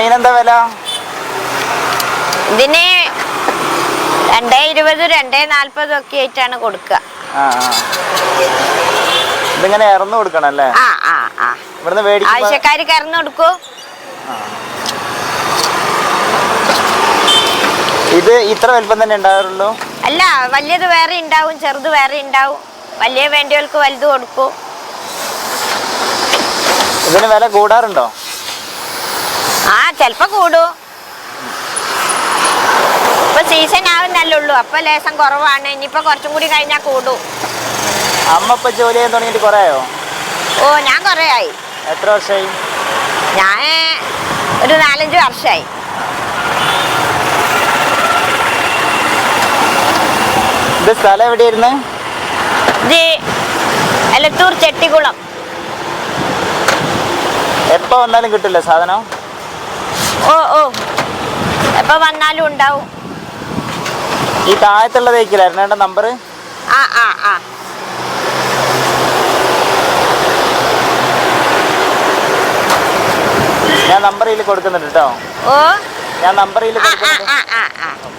ഉരുളീനെന്താ വില? ഇതിന് രണ്ടേ ഇരുപത് രണ്ടേ നാല്പത് ഒക്കെ ആയിട്ടാണ് കൊടുക്കുക. ഇതിങ്ങനെ ഇറന്നു കൊടുക്കണം അല്ലേ? ആ ആ ആ. ഇവിടുന്ന് മേടിക്കുമ്പോ ആവശ്യക്കാർ കറന്നു കൊടുക്കൂ. ഇത് ഇത്ര വലിപ്പം തന്നെ ഉണ്ടാകാറുള്ളൂ അല്ല വലിയത് വേറെ ഉണ്ടാവും ചെറുത് വേറെ ഉണ്ടാവും. വലിയ വേണ്ടിയവർക്ക് വലുത് കൊടുക്കൂ. ഇതിന് വില കൂടാറുണ്ടോ? ചിലപ്പോ കൂടു. ഇപ്പൊ സീസൺ ആവുന്നല്ലേ ഉള്ളൂ. അപ്പൊ ലേശം കുറവാണ്. ഇനിയിപ്പോ കുറച്ചും കൂടി കഴിഞ്ഞാ കൂടു. അമ്മ ഇപ്പൊ ജോലി ചെയ്യാൻ തുടങ്ങിയിട്ട് ഓ ഞാൻ കൊറേയായി. ആയി എത്ര വർഷമായി ഞാൻ ഒരു നാലഞ്ച് വർഷമായി ഇത് സ്ഥലം എവിടെയായിരുന്നു? ഇത് എലത്തൂർ ചെട്ടിക്കുളം എപ്പോ വന്നാലും കിട്ടില്ല സാധനം? ഓ ഓ. എപ്പോ വന്നാലും ഉണ്ടാവും. ഈ താഴത്തുള്ള തേക്കിലായിരുന്നു എന്റെ നമ്പർ ആ ആ ആ. ഞാൻ നമ്പർ ഇതിൽ കൊടുക്കുന്നുണ്ട് കേട്ടോ ഓ. ഞാൻ നമ്പർ ഇതിൽ കൊടുക്കുന്നുണ്ട്.